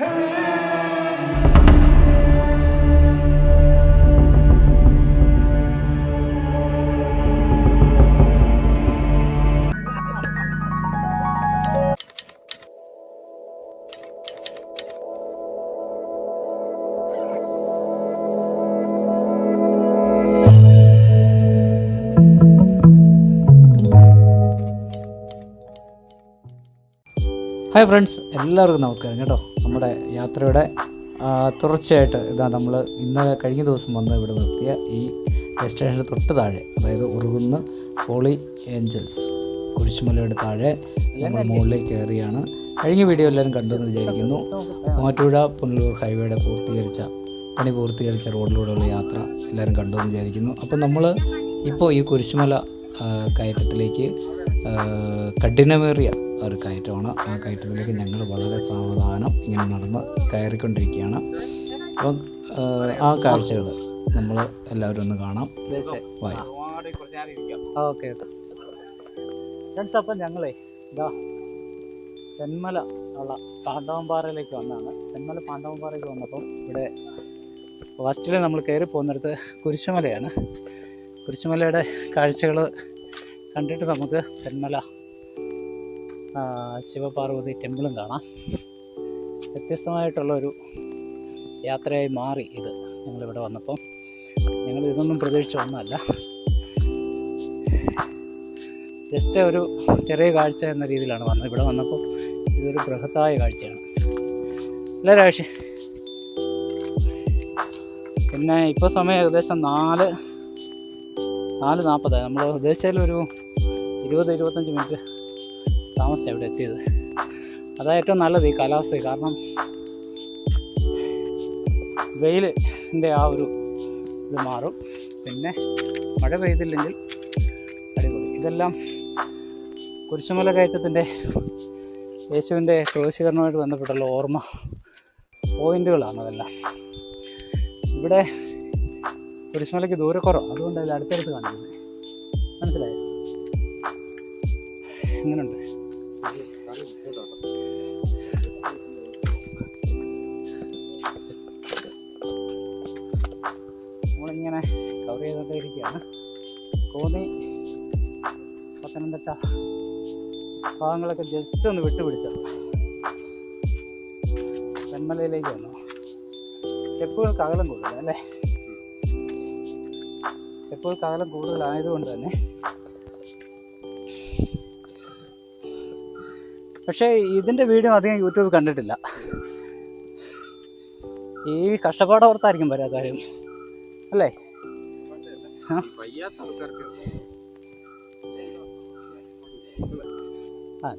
Hi friends എല്ലാവർക്കും നമസ്കാരം കേട്ടോ. നമ്മുടെ യാത്രയുടെ തുടർച്ചയായിട്ട് ഇതാ നമ്മൾ ഇന്ന് കഴിഞ്ഞ ദിവസം വന്ന് ഇവിടെ നിർത്തിയ ഈ ബസ് സ്റ്റേഷന്റെ തൊട്ട് താഴെ അതായത് ഉറുകുന്ന് ഹോളി ഏഞ്ചൽസ് കുരിശുമലയുടെ താഴെ നമ്മൾ മുകളിലേക്ക് കയറിയാണ്. കഴിഞ്ഞ വീഡിയോ എല്ലാവരും കണ്ടെന്ന് വിചാരിക്കുന്നു. മൂവാറ്റുപുഴ പുനലൂർ ഹൈവേയുടെ പൂർത്തീകരിച്ച പണി പൂർത്തീകരിച്ച റോഡിലൂടെയുള്ള യാത്ര എല്ലാവരും കണ്ടു എന്ന് വിചാരിക്കുന്നു. അപ്പോൾ നമ്മൾ ഇപ്പോൾ ഈ കുരിശുമല കയറ്റത്തിലേക്ക് കഠിനമേറിയ ഒരു കയറ്റമാണ്. ആ കയറ്റത്തിലേക്ക് ഞങ്ങൾ വളരെ സാവധാനം ഇങ്ങനെ നടന്ന് കയറിക്കൊണ്ടിരിക്കുകയാണ്. അപ്പം ആ, കാഴ്ചകൾ നമ്മൾ എല്ലാവരും ഒന്ന് കാണാം. വായി ഓക്കെ ഫ്രണ്ട്സ് അപ്പം ഞങ്ങളേ ഇതാ തെന്മല ഉള്ള പാണ്ഡവംപാറയിലേക്ക് വന്നതാണ് തെന്മല പാണ്ഡവംപാറയ്ക്ക് വന്നപ്പം ഇവിടെ ഫസ്റ്റിൽ നമ്മൾ കയറി പോകുന്നിടത്ത് കുരിശുമലയാണ്. കുരിശുമലയുടെ കാഴ്ചകൾ കണ്ടിട്ട് നമുക്ക് തെന്മല ശിവപാർവതി ടെമ്പിളും കാണാം. വ്യത്യസ്തമായിട്ടുള്ളൊരു യാത്രയായി മാറി ഇത് ഞങ്ങളിവിടെ വന്നപ്പം. ഞങ്ങൾ ഇതൊന്നും പ്രതീക്ഷിച്ച് വന്നതല്ല. ജസ്റ്റ് ഒരു ചെറിയ കാഴ്ച എന്ന രീതിയിലാണ് വന്നത്. ഇവിടെ വന്നപ്പോൾ ഇതൊരു ബൃഹത്തായ കാഴ്ചയാണ്. അല്ലേ രാശി പിന്നെ ഇപ്പോൾ സമയം ഏകദേശം നാല് നാല് നാൽപ്പതായി നമ്മൾ ഉദ്ദേശിച്ചാലൊരു ഇരുപത് ഇരുപത്തഞ്ച് മിനിറ്റ് താമസം ഇവിടെ എത്തിയത്. അതാ ഏറ്റവും നല്ലത് ഈ കാലാവസ്ഥ. കാരണം വെയിലിന്റെ ആ ഒരു ഇത് മാറും. പിന്നെ മഴ പെയ്തില്ലെങ്കിൽ അടിപൊളി. ഇതെല്ലാം കുരിശുമല കയറ്റത്തിന്റെ യേശുവിന്റെ ക്രോശീകരണവുമായിട്ട് ബന്ധപ്പെട്ടുള്ള ഓർമ്മ പോയിന്റുകളാണ് അതെല്ലാം. ഇവിടെ കുരിശുമലയ്ക്ക് ദൂരക്കുറവ്. അതുകൊണ്ട് ഇത് അടുത്തടുത്ത് കാണിക്കുന്നത്. മനസ്സിലായോ? എങ്ങനെയുണ്ട് നമ്മളിങ്ങനെ കവർ ചെയ്തുകൊണ്ടിരിക്കുകയാണ് കോന്നി പത്തനംതിട്ട ഭാഗങ്ങളൊക്കെ ജസ്റ്റ് ഒന്ന് വിട്ടുപിടിച്ചു. തെന്മലയിലേക്ക് വന്നു. സ്റ്റെപ്പുകൾക്ക് അകലം കൂടുതൽ അല്ലേ സ്റ്റെപ്പുകൾക്ക് അകലം കൂടുതലായതുകൊണ്ട് തന്നെ പക്ഷേ ഇതിന്റെ വീഡിയോ അധികം യൂട്യൂബ് കണ്ടിട്ടില്ല. ഈ കഷ്ടപ്പാട് ഓർത്തായിരിക്കും വരാതാരും അല്ലേ? ആ.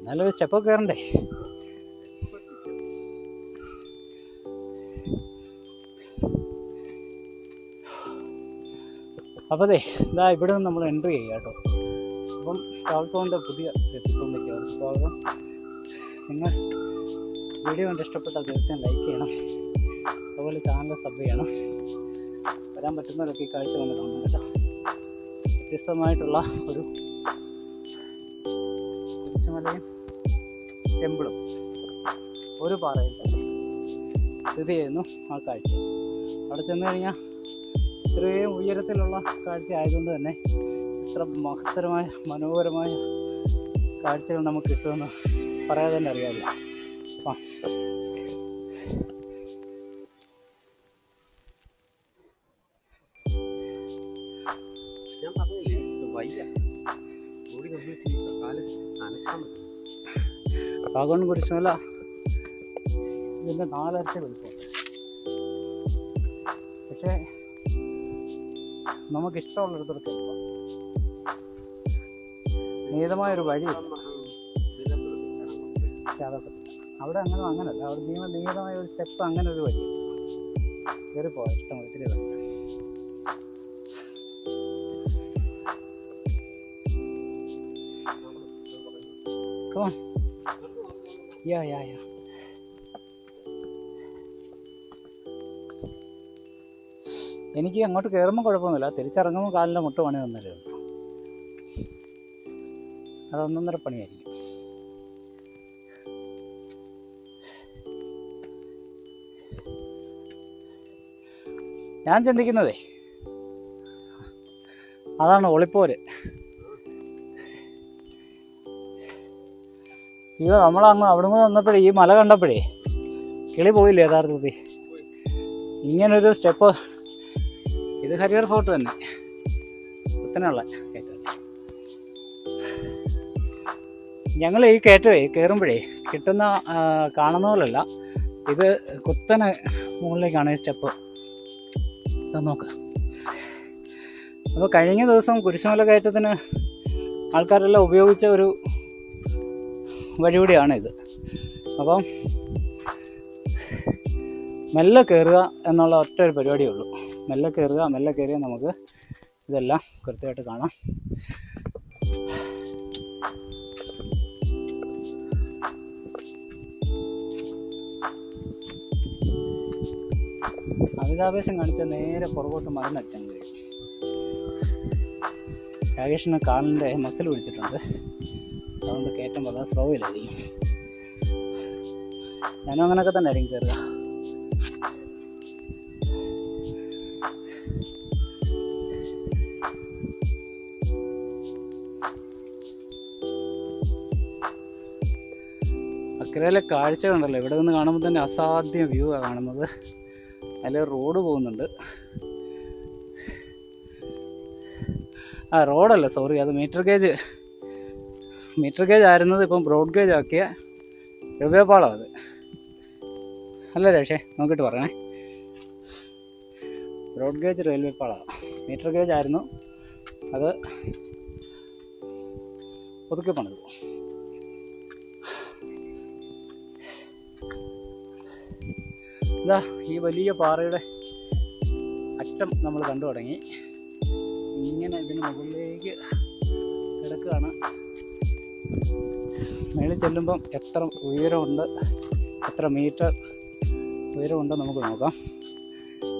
നല്ലൊരു സ്റ്റെപ്പൊക്കെ കയറണ്ടേ? അപ്പോൾ അതെ ഇതാ ഇവിടെ നിന്ന് നമ്മൾ എൻട്രി ചെയ്യാം കേട്ടോ. അപ്പം ട്രാവൽസോണിന്റെ പുതിയ എപ്പിസോഡിലേക്ക് സ്വാഗതം നിങ്ങൾ വീഡിയോ കണ്ട് ഇഷ്ടപ്പെട്ടാൽ തീർച്ചയായും ലൈക്ക് ചെയ്യണം. അതുപോലെ ചാനൽ സബ് ചെയ്യണം. വരാൻ പറ്റുന്നവരൊക്കെ ഈ കാഴ്ച വന്ന് കാണണം കേട്ടോ. വ്യത്യസ്തമായിട്ടുള്ള ഒരു കുരിശുമലയും ടെമ്പിളും ഒരു പാറയിൽ സ്ഥിതി ചെയ്യുന്നു ആ കാഴ്ച. അവിടെ ചെന്ന് കഴിഞ്ഞാൽ ഇത്രയും ഉയരത്തിലുള്ള കാഴ്ച ആയതുകൊണ്ട് തന്നെ ഇത്ര മഹത്തരമായ മനോഹരമായ കാഴ്ചകൾ നമുക്ക് കിട്ടുമെന്ന് പറയാതെ തന്നെ അറിയാമല്ലോ ആ ഞാൻ പറഞ്ഞില്ലേ വയ്യ. ഓടി കാൽ അനക്കാൻ കാകോൺ കുരിശുമല ഇതിന്റെ നാലരട്ടി വലിപ്പമുണ്ട് പക്ഷേ നമുക്കിഷ്ടമുള്ളിടത്തോട്ട് എളുപ്പം നീതമായൊരു വഴിയില്ല പക്ഷെ അവിടെ അങ്ങനെ അങ്ങനല്ല. അവിടെ നിയമ നീതമായ ഒരു സ്റ്റെപ്പ് അങ്ങനെ ഒരു വഴി. കയറി പോവാം ഇഷ്ടം ഒത്തിരി. Come on. Yeah. എനിക്ക് അങ്ങോട്ട് കയറുമ്പോൾ കുഴപ്പമൊന്നുമില്ല. തിരിച്ചിറങ്ങുമ്പോൾ കാലിന്റെ മുട്ട പണി തന്നല്ലേ അതൊന്നൊന്നര പണിയായിരിക്കും. ഞാൻ ചിന്തിക്കുന്നതേ. അതാണ് ഒളിപ്പോര്. അയ്യോ നമ്മളങ്ങ് അവിടെ നിന്ന് വന്നപ്പോഴേ ഈ മല കണ്ടപ്പോഴേ കിളി പോയില്ലേ യഥാർത്ഥത്തിൽ? ഇങ്ങനൊരു സ്റ്റെപ്പ്. ഇത് ഹരിയർ ഫോർട്ട് തന്നെ. കുത്തനെയുള്ള കയറ്റം. ഞങ്ങൾ ഈ കയറ്റമേ കയറുമ്പോഴേ കിട്ടുന്ന കാണുന്ന പോലല്ല. ഇത് കുത്തനെ മുകളിലേക്കാണ് ഈ സ്റ്റെപ്പ്. ഇതാ നോക്ക്. അപ്പോൾ കഴിഞ്ഞ ദിവസം കുരിശുമല കയറ്റത്തിന് ആൾക്കാരെല്ലാം ഉപയോഗിച്ച ഒരു വഴി കൂടിയാണ് ഇത് അപ്പം മെല്ലെ കയറുക എന്നുള്ള ഒറ്റ ഒരു പരിപാടിയേ ഉള്ളൂ മെല്ലെ കയറുക മെല്ലെ കയറിയാൽ നമുക്ക് ഇതെല്ലാം കൃത്യമായിട്ട് കാണാം. അമിതാവേശം കാണിച്ച നേരെ പുറകോട്ട് മറന്ന് അച്ഛൻ രാകേഷിന് കാലിന്റെ മസിൽ പിടിച്ചിട്ടുണ്ട്. അതുകൊണ്ട് കയറ്റം വളരെ സ്ലോയിലായിരിക്കും ഞാനും അങ്ങനെയൊക്കെ തന്നെ ആയിരിക്കും കയറുക. അക്രയിലെ കാഴ്ച കണ്ടല്ലോ. ഇവിടെ നിന്ന് കാണുമ്പോൾ തന്നെ അസാധ്യ വ്യൂ ആണ് കാണുന്നത്. അതിൽ റോഡ് പോകുന്നുണ്ട്. ആ റോഡല്ല സോറി അത് മീറ്റർ ഗേജ് മീറ്റർ ഗേജ് ആയിരുന്നത് ഇപ്പം ബ്രോഡ് ഗേജ് ആക്കിയ റെയിൽവേ പാളം അത്. അല്ല രക്ഷേ നോക്കിയിട്ട് പറയണേ ബ്രോഡ് ഗേജ് റെയിൽവേ പാളമാണ് മീറ്റർ ഗേജ് ആയിരുന്നു. അത് ഒതുക്കി പണിതു. ഇതാ ഈ വലിയ പാറയുടെ അറ്റം നമ്മൾ കണ്ടു തുടങ്ങി. ഇങ്ങനെ ഇതിന് മുകളിലേക്ക് കിടക്കുകയാണ്. മേളിൽ ചെല്ലുമ്പം എത്ര ഉയരമുണ്ട് എത്ര മീറ്റർ ഉയരമുണ്ട് നമുക്ക് നോക്കാം.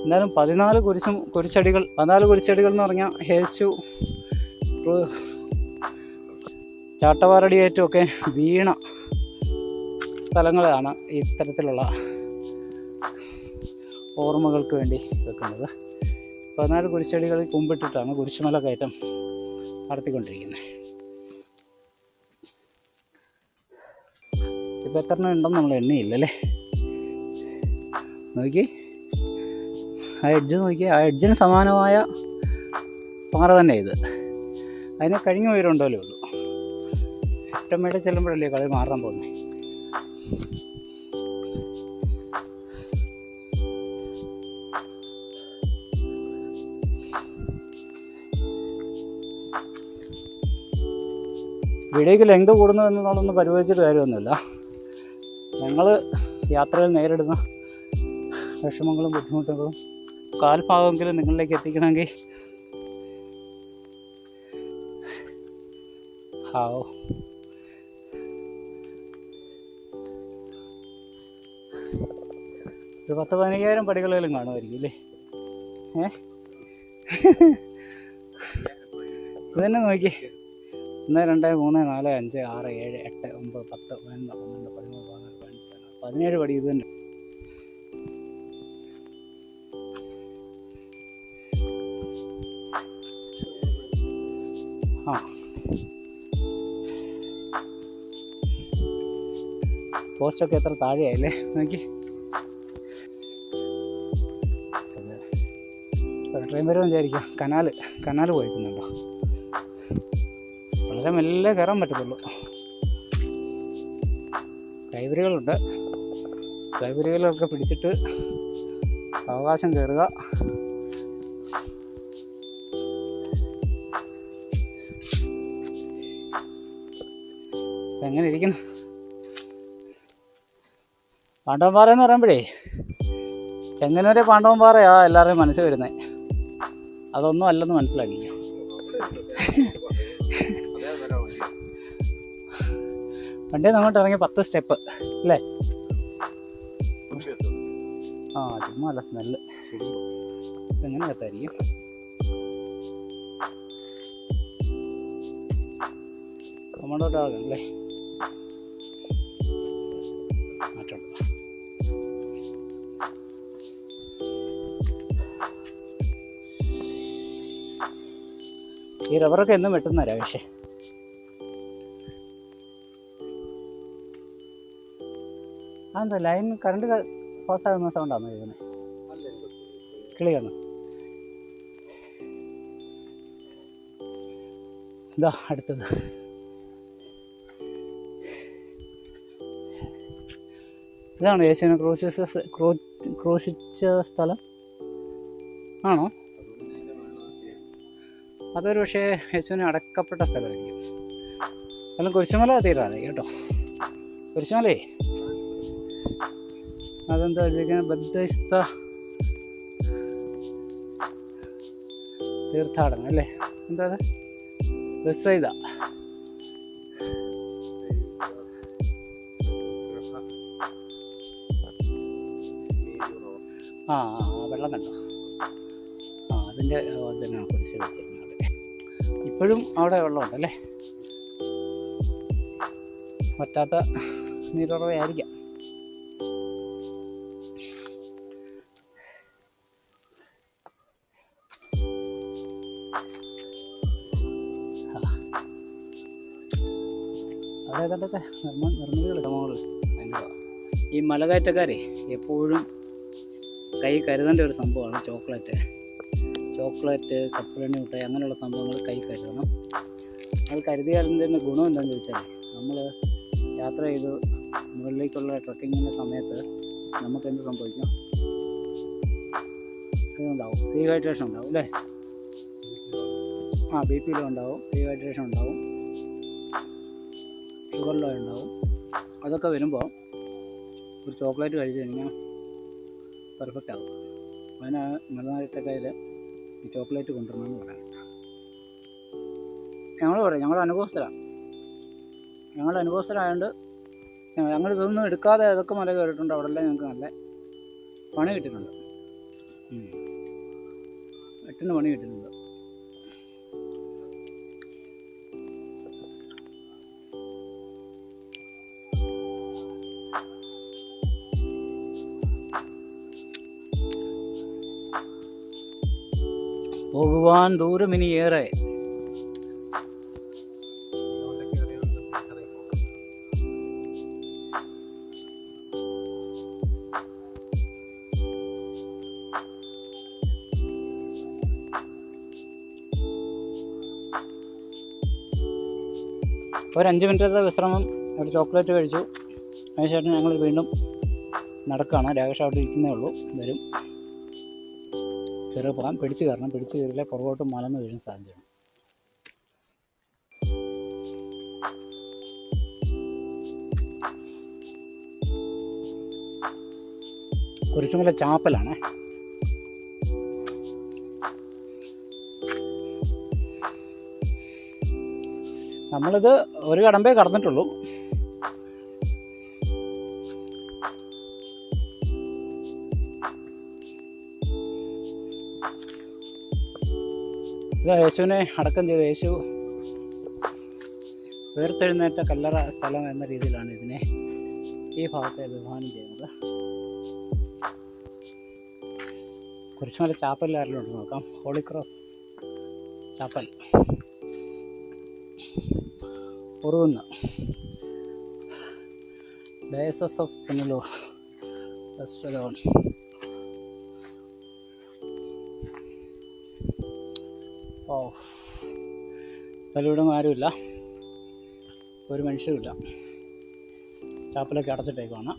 എന്നാലും പതിനാല് കുരിശും കുരിശടികൾ പതിനാല് കുരിശടികൾ എന്ന് പറഞ്ഞാൽ ഹേച്ചു ചാട്ടവാറടിയേറ്റുമൊക്കെ വീണ സ്ഥലങ്ങളാണ് ഇത്തരത്തിലുള്ള ഓർമ്മകൾക്ക് വേണ്ടി വെക്കുന്നത്. പതിനാല് കുരിശടികളിൽ കുമ്പിട്ടിട്ടാണ് കുരിശുമല കയറ്റം നടത്തിക്കൊണ്ടിരിക്കുന്നത്. ഇപ്പം എത്ര എണ്ണം ഉണ്ടെന്ന് നമ്മൾ എണ്ണയില്ലല്ലേ? നോക്കി. ആ എഡ്ജ് നോക്കി. ആ എഡ്ജിന് സമാനമായ പാറ തന്നെ ഇത്. അതിനെ കഴിഞ്ഞ ഉയരമുണ്ടല്ലേ ഉള്ളൂ. ഏറ്റവും മേടെ ചെല്ലുമ്പോഴല്ലേ കളി മാറാൻ പോകുന്നത് വീഡിയോയ്ക്ക് ലെങ്ത് കൂടുന്നു എന്നുള്ളതൊന്നും പരിപാലിച്ചിട്ട് കാര്യമൊന്നുമില്ല. ഞങ്ങൾ യാത്രയിൽ നേരിടുന്ന വിഷമങ്ങളും ബുദ്ധിമുട്ടുകളും കാൽഭാഗമെങ്കിലും നിങ്ങളിലേക്ക് എത്തിക്കണമെങ്കിൽ ഹാവോ. ഒരു പത്ത് പതിനയ്യായിരം പടികളെങ്കിലും കാണുമായിരിക്കും അല്ലേ ഏ? ഇതന്നെ നോക്കിയേ നോക്കി. ഒന്ന് രണ്ട് മൂന്ന് നാല് അഞ്ച് ആറ് ഏഴ് എട്ട് ഒമ്പത് പത്ത് പതിനൊന്ന് പന്ത്രണ്ട് പതിമൂന്ന് പതിനാല് പതിനഞ്ച് പതിനാറ് പതിനേഴ് പടി ഇത് തന്നെ. ആ. പോസ്റ്റൊക്കെ എത്ര താഴെയായില്ലേ? നോക്കി. ട്രെയിൻ വരുമെന്ന് വിചാരിക്കാം കനാല് കനാല് പോയിക്കുന്നുണ്ടോ? വളരെ മെല്ലെ കയറാൻ പറ്റത്തുള്ളൂ. കൈവരികളുണ്ട്. കൈവരികളൊക്കെ പിടിച്ചിട്ട് അവകാശം കയറുക. എങ്ങനെ ഇരിക്കണം പാണ്ഡവൻപാറ എന്ന് പറയുമ്പോഴേ ചെങ്ങന്നൂരെ പാണ്ഡവൻപാറയാ എല്ലാവരുടെയും മനസ്സിൽ വരുന്നത്. അതൊന്നും അല്ലെന്ന് മനസ്സിലാക്കിക്കോ. വണ്ടി അങ്ങോട്ട് ഇറങ്ങി പത്ത് സ്റ്റെപ്പ് അല്ലേ? ആ ചുമ്മാ അല്ല സ്മെല്ല് ഇതെങ്ങനെ കത്തായിരിക്കും? നമ്മുടെ ഒരാളല്ലേ ഈ റബ്ബറൊക്കെ എന്നും വെട്ടുന്നരാ പക്ഷേ അതെന്താ ലൈൻ കറണ്ട് പാസ്സാകുന്ന സൗണ്ടാണോ ഇതിന്? കിളിയാണ് ഇതാ അടുത്തത്. ഇതാണ് യേശുവിനെ ക്രൂശിച്ച ക്രൂ ക്രൂശിച്ച സ്ഥലം. ആണോ? അതൊരു പക്ഷേ യേശുവിനെ അടക്കപ്പെട്ട സ്ഥലമായിരിക്കും. അല്ല കുരിശുമല തീരാതെ കേട്ടോ. കുരിശുമലേ അതെന്താ വെച്ചിരിക്കുന്നത് ബദ്ധസ്ത തീർത്ഥാടനം അല്ലേ? എന്താ അത് ബസ്സൈത ആ വെള്ളം കണ്ടോ? ആ അതിന്റെ തന്നെയാണ് കുരിശ് വെച്ചിരിക്കുന്നത് ഇപ്പോഴും അവിടെ വെള്ളമുണ്ടല്ലേ? പറ്റാത്ത നീരുറവയായിരിക്കാം. നിർമ്മ നിർമ്മിതികൾ ഭയങ്കര ഈ മലകയറ്റക്കാരെ എപ്പോഴും കൈ കരുതേണ്ട ഒരു സംഭവമാണ് ചോക്ലേറ്റ്. ചോക്ലേറ്റ് കപ്പലണ്ടി മുട്ടായി അങ്ങനെയുള്ള സംഭവങ്ങൾ കൈ കരുതണം. അത് കരുതിയാലിന്റെ ഗുണം എന്താണെന്ന് ചോദിച്ചാൽ നമ്മൾ യാത്ര ചെയ്ത് മുകളിലേക്കുള്ള ട്രക്കിങ്ങിന്റെ സമയത്ത് നമുക്ക് എന്ത് സംഭവിക്കും? ഇതുണ്ടാവും. ഡീഹൈഡ്രേഷൻ ഉണ്ടാവും അല്ലേ? ആ ബി പിയിലും ഉണ്ടാവും ഡീഹൈഡ്രേഷൻ ഉണ്ടാവും. ഷുഗർ ലോ ഉണ്ടാവും അതൊക്കെ വരുമ്പോൾ ഒരു ചോക്ലേറ്റ് കഴിച്ച് കഴിഞ്ഞാൽ പെർഫെക്റ്റ് ആവും. അതിന് മലനാട്ടക്കയിൽ ഈ ചോക്ലേറ്റ് കൊണ്ടുവരണമെന്ന് പറയാം. ഞങ്ങൾ പറയാം ഞങ്ങളുടെ അനുഭവസ്ഥരാണ് ഞങ്ങളുടെ അനുഭവസ്ഥരായതുകൊണ്ട് ഞങ്ങൾ ഇതൊന്നും എടുക്കാതെ ഏതൊക്കെ മല കയറിയിട്ടുണ്ട്. അവിടെ എല്ലാം ഞങ്ങൾക്ക് നല്ല പണി കിട്ടിയിട്ടുണ്ട്. എട്ടിന് പണി കിട്ടിയിട്ടുണ്ട്. പോകുവാൻ ദൂരം ഇനി ഏറെ. ഒരു അഞ്ച് മിനിറ്റത്തെ വിശ്രമം ഒരു ചോക്ലേറ്റ് കഴിച്ചു. അതിനുശേഷം ഞങ്ങൾ വീണ്ടും നടക്കുകയാണ് രാകേഷ് അവിടെ ഇരിക്കുന്നേ ഉള്ളൂ. വരും. ചെറിയ പാൻ പിടിച്ചു കയറണം. പിടിച്ചു കയറില്ല പുറകോട്ട് മലന്ന് വീഴാൻ സാധ്യതയാണ് കുരിശുമല ചാപ്പലാണ്. നമ്മളിത് ഒരു കടമ്പേ കടന്നിട്ടുള്ളൂ. ഇത് യേശുവിനെ അടക്കം ചെയ്ത് യേശു വേർത്തെഴുന്നേറ്റ കല്ലറ സ്ഥലം എന്ന രീതിയിലാണ് ഇതിനെ ഈ ഭാഗത്തെ വിഭാവനം ചെയ്യുന്നത്. കുരിശുമല ചാപ്പലിൽ ആരെങ്കിലും ഉണ്ട് നോക്കാം. Holy cross chapel. Urukunnu diocese of Punalur തലവിടും ആരുമില്ല. ഒരു മനുഷ്യരുമില്ല ചാപ്പലൊക്കെ അടച്ചിട്ടേക്കാണ്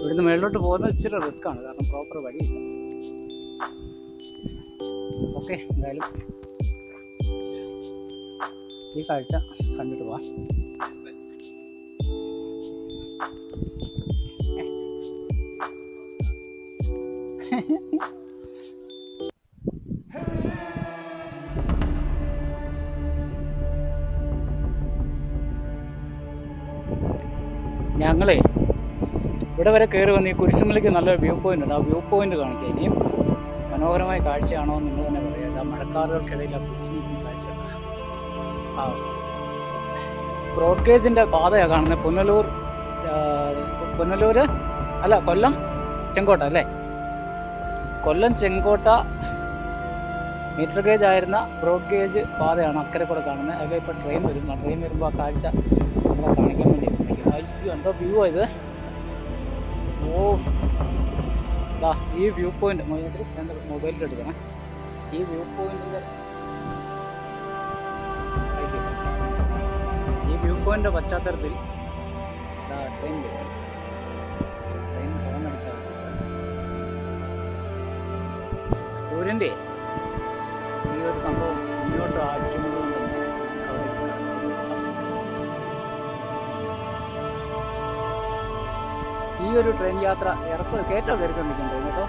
ഇവിടുന്ന് മേളിലോട്ട് പോകുന്നത് ഇച്ചിരി റിസ്ക്കാണ്. കാരണം പ്രോപ്പർ വഴിയില്ല. ഓക്കെ എന്തായാലും ഈ കാഴ്ച കണ്ടിട്ട് പോവാം. ഞങ്ങളെ ഇവിടെ വരെ കയറി വന്ന് ഈ കുരിശുമലയ്ക്ക് നല്ലൊരു വ്യൂ പോയിന്റ് ഉണ്ട്. ആ വ്യൂ പോയിന്റ് കാണിക്കുക ഇനിയും. മനോഹരമായ കാഴ്ചയാണോ നിങ്ങൾ തന്നെ പറയാം. മഴക്കാറുകൾക്കിടയിൽ ആ കുരിശുമലയ്ക്ക് കാഴ്ച ആ ബ്രോഡ് ഗേജിന്റെ പാതയാണ് കാണുന്നത് പുനലൂർ പുനലൂർ അല്ല കൊല്ലം ചെങ്കോട്ട അല്ലേ? കൊല്ലം ചെങ്കോട്ട മീറ്റർ ഗേജ് ആയിരുന്ന ബ്രോഡ് ഗേജ് പാതയാണ് അക്കരെ കൂടെ കാണുന്നത് അതിൽ ഇപ്പോൾ ട്രെയിൻ വരും. ട്രെയിൻ വരുമ്പോൾ ആ കാഴ്ച നമ്മളെ കാണിക്കാൻ വേണ്ടി. അയ്യോ എന്തോ വ്യൂ ആയത് ഓ ഈ വ്യൂ പോയിന്റ് മൊബൈലിൽ എടുക്കണം. ഈ വ്യൂ പോയിന്റിന്റെ വ്യൂ പോയിന്റിന്റെ പശ്ചാത്തലത്തിൽ സൂര്യന്റെ ഈ ഒരു സംഭവം മുന്നോട്ട് അടിക്കുന്നത് ഈ ഒരു ട്രെയിൻ യാത്ര ഇറക്കം കയറ്റോ കയറിക്കൊണ്ടിരിക്കുന്നുണ്ട് കേട്ടോ.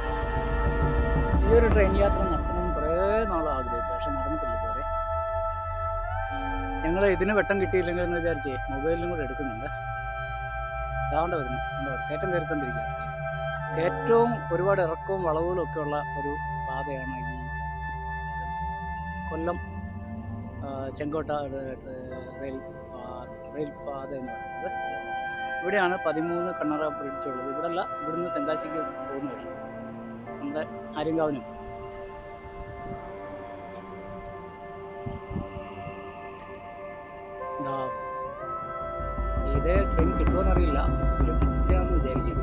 ഈ ഒരു ട്രെയിൻ യാത്ര നടത്തണമെന്ന് കുറേ നാൾ ആഗ്രഹിച്ചു പക്ഷെ നടന്നിട്ടില്ല. ഞങ്ങൾ ഇതിന് വെട്ടം കിട്ടിയില്ലെങ്കിൽ എന്ന് വിചാരിച്ചേ മൊബൈലിലും കൂടെ എടുക്കുന്നുണ്ട്. അതാണ്ട് വരുന്നു എന്താ കയറ്റം കയറിക്കൊണ്ടിരിക്കുക. കയറ്റവും ഒരുപാട് ഇറക്കവും വളവുകളും ഒക്കെ ഉള്ള ഒരു പാതയാണ് ഈ കൊല്ലം ചെങ്കോട്ട റെയിൽ റെയിൽ പാത എന്ന് പറയുന്നത്. ഇവിടെയാണ് പതിമൂന്ന് കണ്ണറ ബ്രിഡ്ജ് ഉള്ളത്. ഇവിടെ അല്ല ഇവിടുന്ന് തെങ്കാശിക്ക് പോകുന്ന വഴി നമ്മുടെ ആര്യങ്കാവിനും. ഇത് ട്രെയിൻ കിട്ടുമെന്നറിയില്ല ഒരു കിട്ടുകയെന്ന് വിചാരിക്കുന്നു.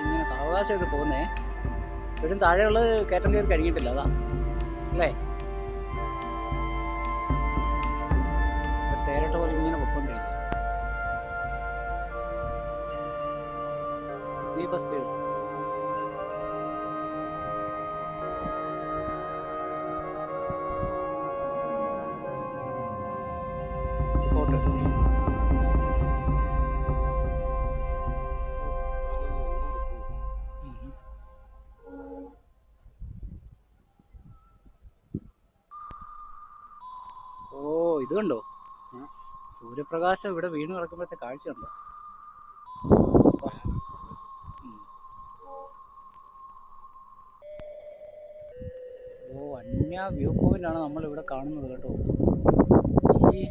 ഇങ്ങനെ സാവകാശം ഇത് പോകുന്നേ. ഇവിടും താഴെയുള്ളത് കയറ്റം കയറി കഴിഞ്ഞിട്ടില്ല അതാ. അല്ലേ? ഫോട്ടോ ഓ ഇത് കണ്ടോ? സൂര്യപ്രകാശം ഇവിടെ വീണ് കിടക്കുമ്പോഴത്തെ കാഴ്ച കണ്ടോ? ഓ അന്യ വ്യൂ പോയിന്റ് ആണ് നമ്മൾ ഇവിടെ കാണുന്നത് കേട്ടോ. ഈ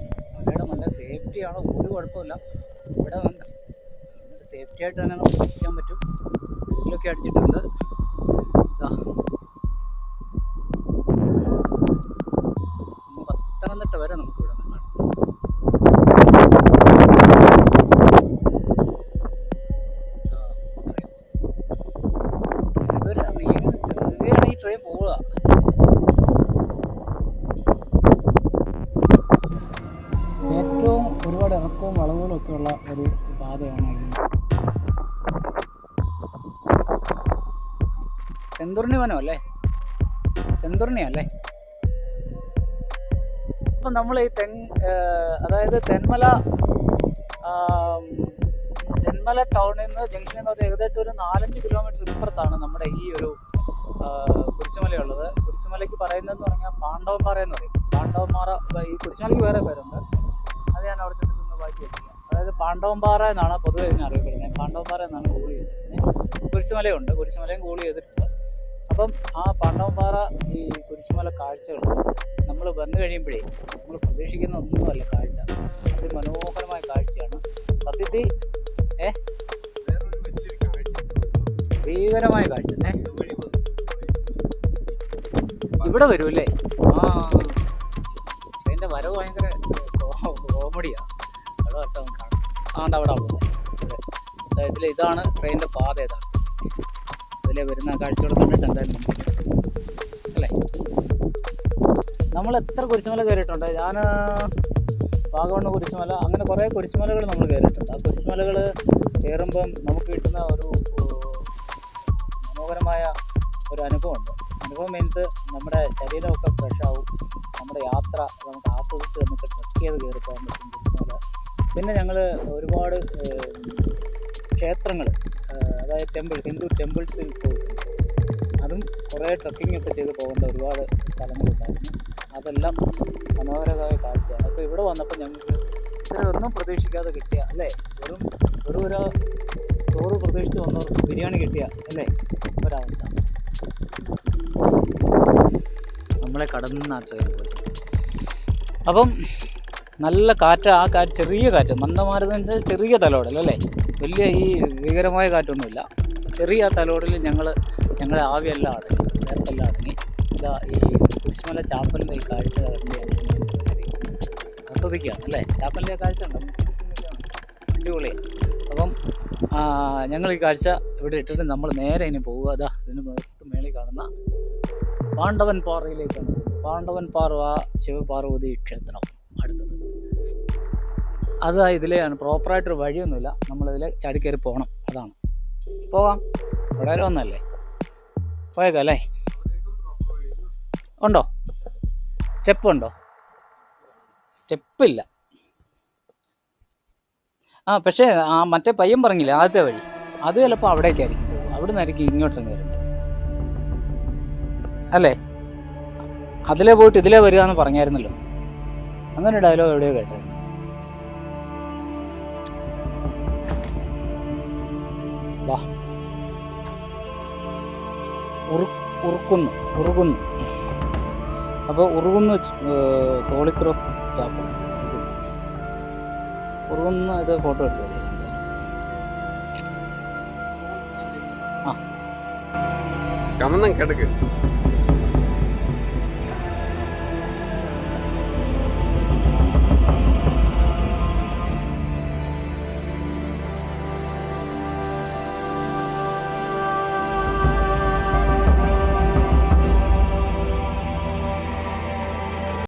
മലയുടെ മണ്ട സേഫ്റ്റി ആണോ ഒരു കുഴപ്പമില്ല. ഇവിടെ വന്ന് സേഫ്റ്റി ആയിട്ട് തന്നെ നമുക്ക് പറ്റും. ഇതിലൊക്കെ അടിച്ചിട്ടുണ്ട്. വനം അല്ലേ സെന്തുർണി അല്ലേ അപ്പം നമ്മൾ ഈ തെൻ അതായത് തെന്മല തെന്മല ടൗണിൽ നിന്ന് ജംഗ്ഷനിൽ നിന്ന് ഏകദേശം ഒരു നാലഞ്ച് കിലോമീറ്റർ ഇപ്പുറത്താണ് നമ്മുടെ ഈ ഒരു കുരിശുമലയുള്ളത്. കുരിശുമലയ്ക്ക് പറയുന്നതെന്ന് പറഞ്ഞാൽ പാണ്ഡവന്മാറ എന്ന് പറയും. പാണ്ഡവന്മാറ ഈ കുരിശുമലയ്ക്ക് വേറെ പേരുണ്ട്. അത് ഞാൻ അവിടെ ചെന്നിട്ടൊന്ന് വായിച്ചു വെച്ചില്ല അതായത് പാണ്ഡവൻപാറ എന്നാണ് പൊതുവെ ഇതിനെ അറിയപ്പെടുന്നത്. പാണ്ഡവൻപാറ എന്നാണ് കൂളി ചെയ്തിരിക്കുന്നത്. കുരിശുമലയുണ്ട്. കുരിശുമലയും കൂളി ചെയ്തിട്ടുണ്ട്. അപ്പം ആ പാണ്ഡവൻപാറ ഈ കുരിശുമല കാഴ്ചകൾ നമ്മൾ വന്നു കഴിയുമ്പോഴേ നമ്മൾ പ്രതീക്ഷിക്കുന്ന ഒന്നുമല്ല കാഴ്ച. അതിമനോഹരമായ കാഴ്ചയാണ്. സത്യത്തിൽ ഏ? ഭീകരമായ കാഴ്ച ഏ? ഇവിടെ വരുമല്ലേ? ആ. അതിന്റെ വരവ് ഭയങ്കര കോമഡിയാണ് അവിടെ വട്ടം കാണാം. ആ ഉണ്ട് അവിടെ പോകുന്നത് അതായത് ഇതാണ് ട്രെയിനിന്റെ പാത ഏതാണ് അതിലെ വരുന്ന കാഴ്ചകൾ കണ്ടിട്ട് എന്തായാലും അല്ലേ? നമ്മൾ എത്ര കുരിശുമല കയറിയിട്ടുണ്ട്? ഞാൻ വാഗമണ്ണ് കുരിശുമല അങ്ങനെ കുറേ കുരിശുമലകൾ നമ്മൾ കയറിയിട്ടുണ്ട്. ആ കുരിശുമലകൾ കയറുമ്പം നമുക്ക് കിട്ടുന്ന ഒരു മനോഹരമായ ഒരു അനുഭവമുണ്ട്. അനുഭവം മീൻസ് നമ്മുടെ ശരീരമൊക്കെ ഫ്രഷ് ആവും. നമ്മുടെ യാത്ര നമുക്ക് ആസ്വദിച്ച് നമുക്ക് ട്രക്ക് ചെയ്ത് കയറി പോകാൻ പറ്റും കുരിശുമല. പിന്നെ ഞങ്ങൾ ഒരുപാട് ക്ഷേത്രങ്ങൾ അതായത് ടെമ്പിൾ ഹിന്ദു ടെമ്പിൾസിൽ പോയിട്ടുണ്ട് അതും കുറേ ട്രക്കിംഗ് ഒക്കെ ചെയ്ത് പോകേണ്ട ഒരുപാട് സ്ഥലങ്ങളുണ്ടായിരുന്നു. അതെല്ലാം മനോഹരമായ കാഴ്ചയാണ്. അപ്പോൾ ഇവിടെ വന്നപ്പോൾ ഞങ്ങൾക്ക് ഇത്രയൊന്നും പ്രതീക്ഷിക്കാതെ കിട്ടിയ അല്ലേ? വെറും വെറും ഒരു ചോറ് പ്രതീക്ഷിച്ച് വന്നവർക്ക് ബിരിയാണി കിട്ടിയ അല്ലേ? ഒരവസ്ഥ. നമ്മളെ കടന്ന പോയി അപ്പം നല്ല കാറ്റ് ആ കാറ്റ് ചെറിയ കാറ്റ് മന്ദമാരുതന്റെ ചെറിയ തലോടൽ വലിയ ഈ ഭീകരമായ കാറ്റൊന്നുമില്ല. ചെറിയ തലോടിൽ ഞങ്ങൾ ഞങ്ങളുടെ ആവിയെല്ലാം അടങ്ങി. വേർപ്പെല്ലാം അടങ്ങി. ഇതാ ഈ കുരിശുമല ചാപ്പലിന്റെ ഈ കാഴ്ച ആസ്വദിക്കുകയാണ് അല്ലേ? ചാപ്പലിന്റെ കാഴ്ച ഉണ്ടോ അടിപൊളിയാണ് അപ്പം ഞങ്ങൾ ഈ കാഴ്ച ഇവിടെ ഇട്ടിട്ട് നമ്മൾ നേരെ ഇനി പോവുക. അതാ ഇതിന് തൊട്ട് മേളിൽ കാണുന്ന പാണ്ഡവൻ പാറയിലേക്കാണ് പാണ്ഡവൻ പാർവ ശിവപാർവതി ക്ഷേത്രം അടുത്തത്. അത് ഇതിലെയാണ് പ്രോപ്പറായിട്ടൊരു വഴിയൊന്നുമില്ല. നമ്മളിതിൽ ചാടിക്കയറി പോകണം. അതാണ്. പോകാം വളരെ ഒന്നല്ലേ പോയേക്കാം അല്ലേ ഉണ്ടോ? സ്റ്റെപ്പ് ഉണ്ടോ? സ്റ്റെപ്പില്ല. ആ പക്ഷേ ആ മറ്റേ പയ്യൻ പറഞ്ഞില്ലേ ആദ്യത്തെ വഴി? അത് ചിലപ്പോൾ അവിടേക്കായിരിക്കും അവിടെ നിന്നായിരിക്കും ഇങ്ങോട്ടൊന്ന് വരുന്നത് അല്ലേ? അതിലേ പോയിട്ട് ഇതിലേ വരിക എന്ന് പറഞ്ഞായിരുന്നല്ലോ. അങ്ങനെ ഡയലോഗ് എവിടെയോ കേട്ടത്. വാ. ഉറു ഉറുക്കുന്നു ഉറുകുന്നു. അപ്പോൾ ഉറുകുന്നു ഹോളിക്രോസ് സ്റ്റാപ്പ് ഉറുകുന്ന ഇത് ഫോട്ടോ എടുത്തത് ആ. കമന്നം കിടക്ക്.